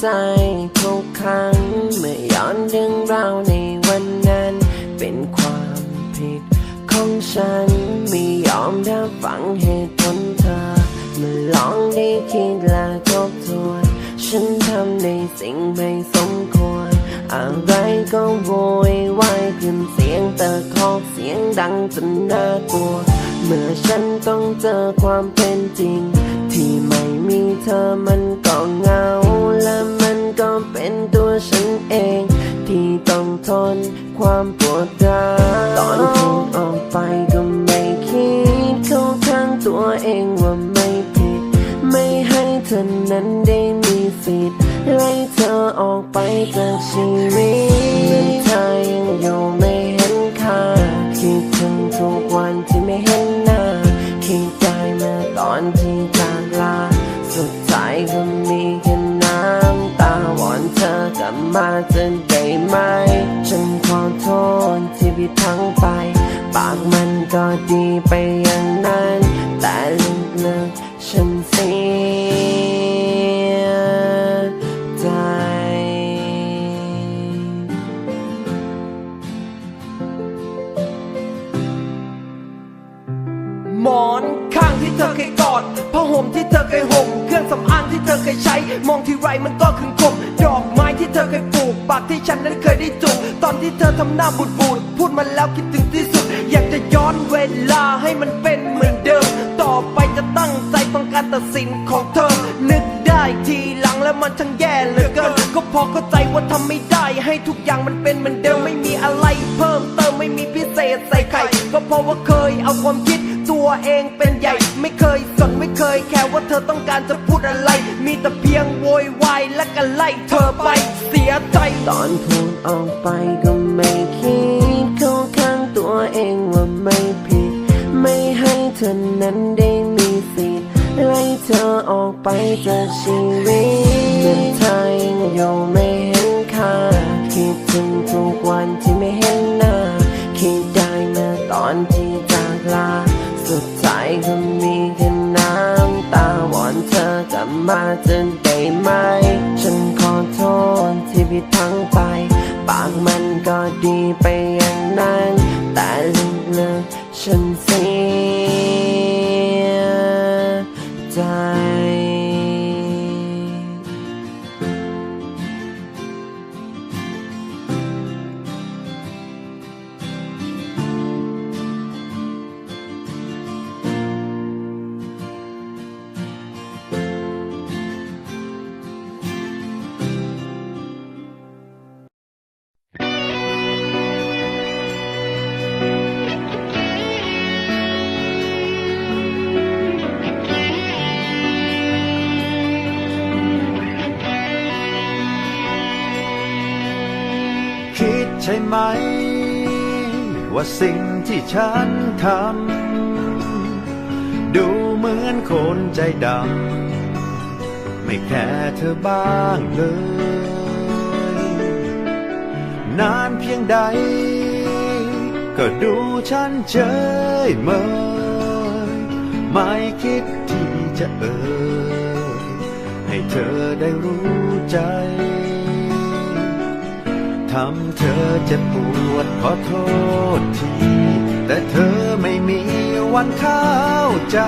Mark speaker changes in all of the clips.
Speaker 1: ใจทุกครั้ง เมื่อย้อนเรื่องราวในวันนั้น เป็นความผิดของฉัน ไม่ยอมรับฟังเหตุผลเธอเมื่อลองได้คิดและทบทวน ฉันทำในสิ่งไม่สมควร อะไรก็โวยวายขึ้นเสียงตะคอกเสียงดังจนน่ากลัว เมื่อฉันต้องเจอความเป็นจริงที่ไม่ มีเธอมันก็เหงา และมันก็เป็นตัวฉันเอง ที่ต้องทนความปวดร้าวตอนพูดออกไปก็ไม่คิดเข้าข้างตัวเองว่าไม่ผิด ไม่ให้เธอนั้นได้มีสิทธิ์ไล่เธอออกไปจากชีวิตเธอยังอยู่ มาจะได้ไหม ฉันขอโทษที่ผิดทั้งไป ปากมันก็ดีไปอย่างนั้น แต่ลึกๆฉันเสียใจ
Speaker 2: หมอนข้างที่เธอเคยกอดผ้าห่มที่เธอเคยห่ม เครื่องสำอางที่เธอเคยใช้ มองที่ไรมันก็คึงคมดอกไม้ที่ เธอเคยปลูกปากที่ฉันนั้นเคยได้จูบตอนที่เธอทำหน้าบูดบูดพูดมาแล้วคิดถึงที่สุด อยากจะย้อนเวลาให้มันเป็นเหมือนเดิม ต่อไปจะตั้งใจฟังการตัดสินของเธอ นึกได้ทีหลังแล้วมันช่างแย่เหลือเกิน ก็พอเข้าใจว่าทำไม่ได้ ให้ทุกอย่างมันเป็นเหมือนเดิมไม่มีอะไรเพิ่มเติมไม่มีพิเศษใส่ไข่ก็เพราะว่าเคยเอาความคิดตัวเองเป็นใหญ่ ไม่เคยสนไม่เคยแค่ว่าเธอต้องการจะพูดอะไร มีแต่เพียงโวยวาย และก็ไล่เธอไปเสียใจ
Speaker 1: ตอนพูดออกไปก็ไม่คิดเข้าข้างตัวเองว่าไม่ผิด ไม่ให้เธอนั้นได้มีสิทธิ์ไล่เธอออกไปจากชีวิตเมื่อเธอยังอยู่ไม่เห็นค่า คิดถึงทุกวันที่ไม่เห็นหน้า คิดได้เมื่อตอนที่ มาจนได้ไหม ฉันขอโทษที่ผิดทั้งไป ปากมันก็ดีไปอย่างนั้น แต่ลึกๆฉันเสีย ใช่
Speaker 3: ไหม ว่าสิ่งที่ฉันทำดูเหมือนคนใจดำไม่แค่เธอบ้างเลย นานเพียงใด ก็ดูฉันเฉยเมยไม่คิดที่จะเอ่ยให้เธอได้รู้ใจ ทำเธอเจ็บปวดขอโทษที แต่เธอไม่มีวันเข้าใจ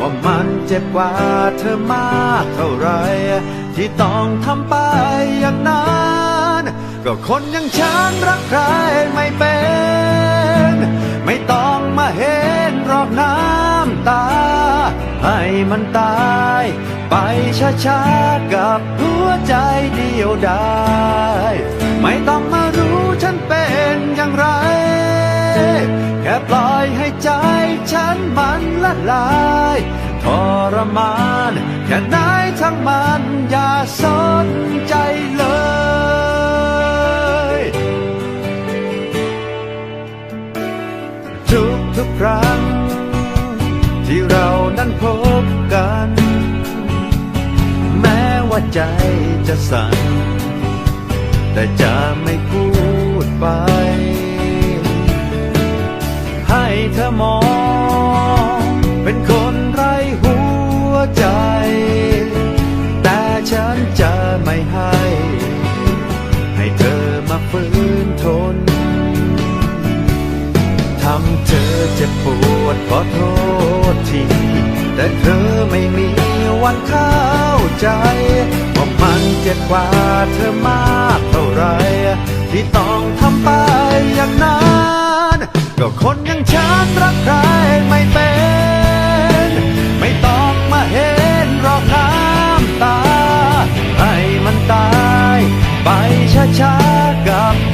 Speaker 3: ว่ามันเจ็บกว่าเธอมากเท่าไร ที่ต้องทำไปอย่างนั้นก็คนอย่างฉันรักใครไม่เป็น ไม่ต้องมาเห็นรอกน้ำตา ให้มันตาย ไปช้าๆกับหัวใจเดียวได้ ไม่ต้องมารู้ฉันเป็นอย่างไร แค่ปล่อยให้ใจฉันมันละลายทรมานแค่ไหนทั้งมันอย่าสนใจเลยทุกทุกครั้ง ที่เรานั้นพบกัน แม้ว่าใจจะสั่น แต่จะไม่พูดไป ให้เธอมอง เป็นคนไร้หัวใจ แต่ฉันจะไม่ให้ ให้เธอมาฝืนทน ทำเธอเจ็บปวดเพราะโทษที แต่เธอไม่มี วันเข้าใจว่ามันเจ็บกว่าเธอมากเท่าไร ที่ต้องทำไปอย่างนั้นก็คนอย่างฉันรักใครไม่เป็น ไม่ต้องมาเห็นรอกน้ำตา ให้มันตาย ไปช้าๆกับ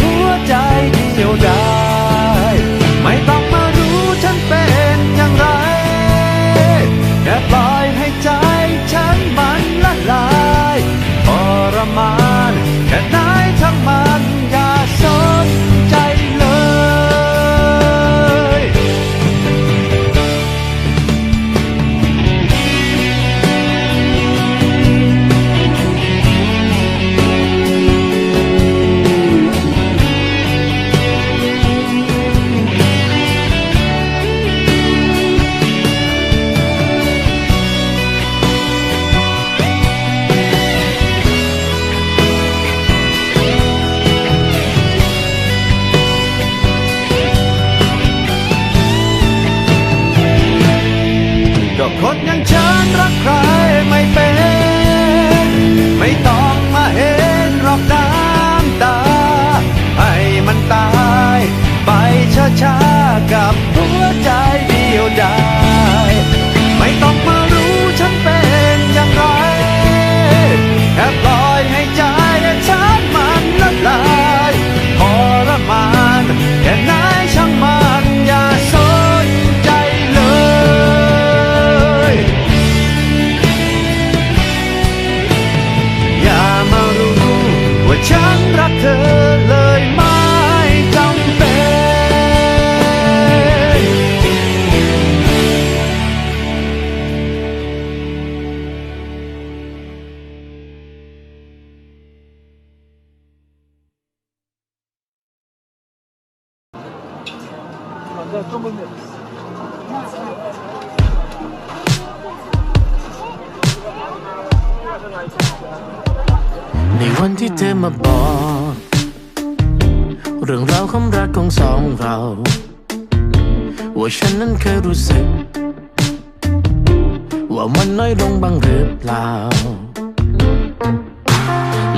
Speaker 4: ในวันที่เธอมาบอก เรื่องราวความรักของสองเรา ว่าฉันนั้นเคยรู้สึก ว่ามันน้อยลงบ้างหรือเปล่า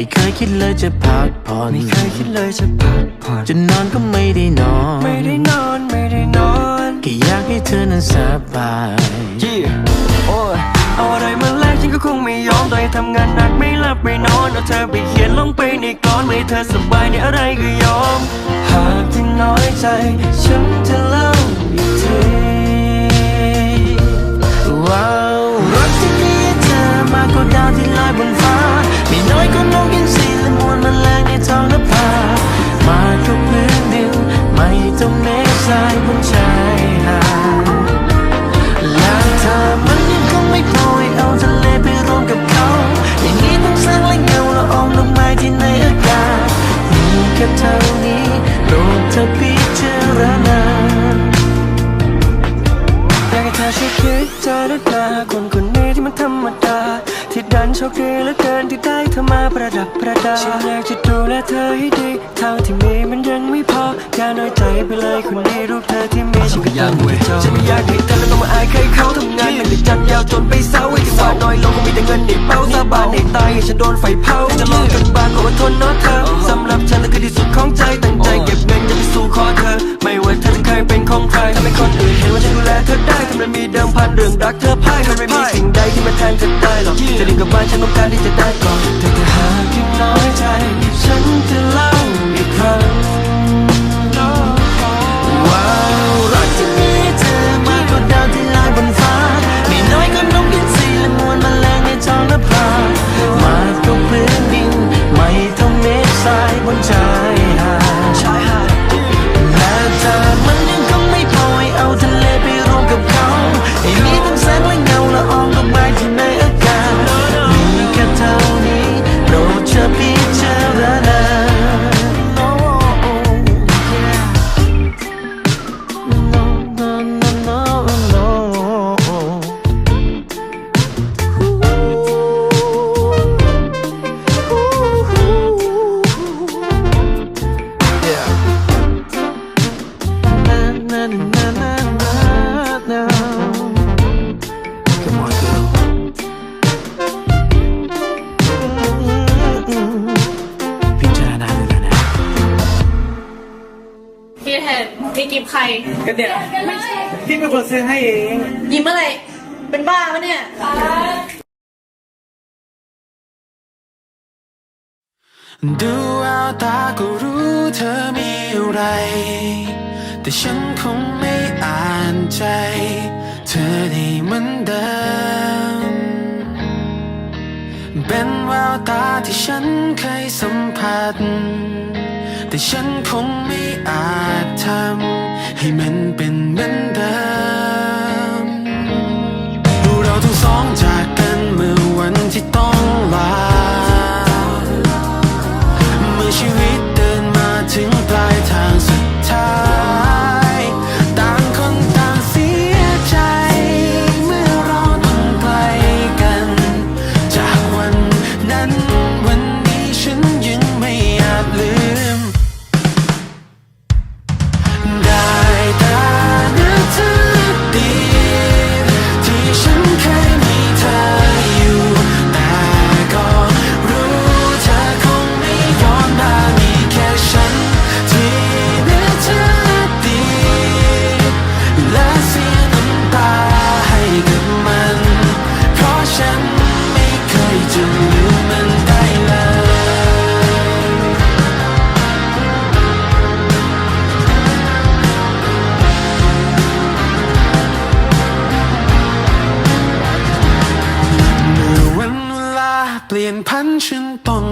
Speaker 4: ไม่เคยคิดเลยจะพักผ่อน
Speaker 2: ไม่เคยคิดเลยจะพักผ่อน
Speaker 4: จะนอนก็ไม่ได้นอน
Speaker 2: ไม่ได้นอนไม่ได้นอน
Speaker 4: แค่อยากให้เธอนั้นสบาย
Speaker 2: ยี่โอ้ยเอาอะไรมาแลกฉันก็คงไม่ยอมต่อให้ทำงานหนักไม่หลับไม่นอนเอาเธอไปเขียนลงไปในกลอนไม่ให้เธอสบายในอะไรก็ยอม หากที่น้อยใจ ฉันจะเล่าอีกที
Speaker 4: ว้าวรักที่มีเธอมากกว่าดาวที่ลอยบนฟ้าไม่น้อย ประดา
Speaker 2: ฉันอยากจะดูแลเธอให้ดีทางที่มีมันยังไม่พออย่าน้อยใจไปเลยคนดีรูปเธอที่มีฉันก็ยังไม่เจอฉันไม่อยากให้เธอแล้วต้องมาอายใครเขาทำงานมันในจันยาวจนไปเศร้าไอ้ที่ว่าน้อยลงก็มีแต่เงินในเป้าสาบานในตายให้ฉันโดนไฟเผาจะมองกันบ้างขออดทนเนาะเธอสำหรับฉันเธอคือที่สุดของใจตั้งใจเก็บเงินจะไปสู่คอเธอ ไม่ว่าเธอเคยเป็นของใครทำให้คนอื่นเห็นว่าฉันดูแลเธอได้ทำไมมีเดิมพันเรื่องรักเธอพ่ายมันไม่มีสิ่งใดที่มาแทนเธอได้หรอกจะดึงกลับบ้านฉันต้องการที่จะได้ก่อน
Speaker 5: เธอจะหา tonight มีกิ
Speaker 6: ฟใคร
Speaker 7: ก็เนี่ยพี่เป็นคนซื้อให้เอง
Speaker 6: ยิ้มอะไร เป็นบ้าปะเนี่ย
Speaker 5: ดูเอาตาก็รู้เธอมีอะไร แต่ฉันคงไม่อ่านใจ เธอนี่เหมือนเดิม เป็นแววตาที่ฉันเคยสัมผัส แต่ฉันคงไม่อาจทำให้มันเป็นเหมือนเดิม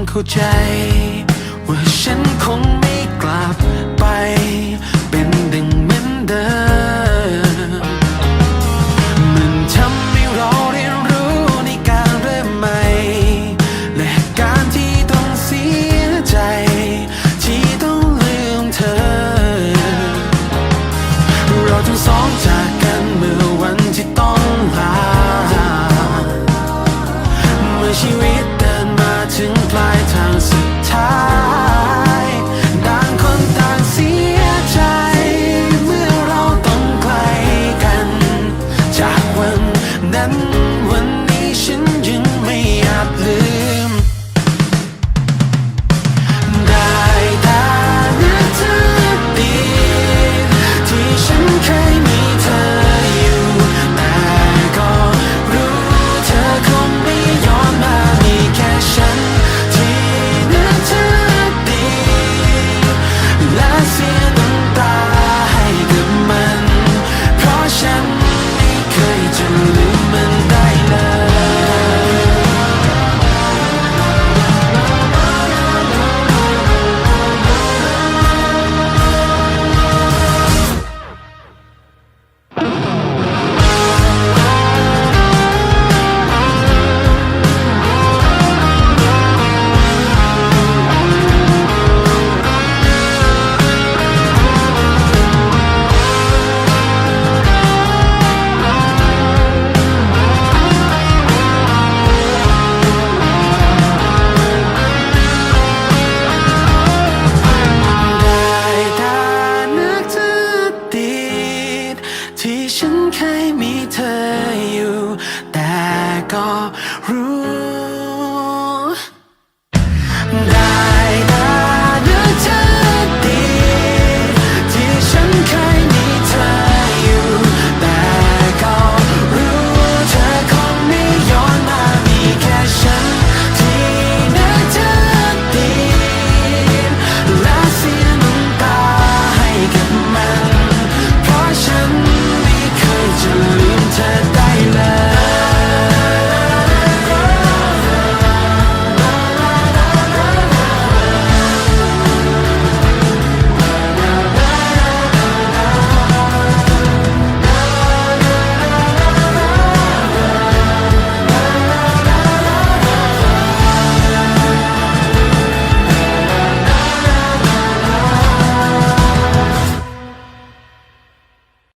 Speaker 5: เข้าใจ ว่าฉันคงไม่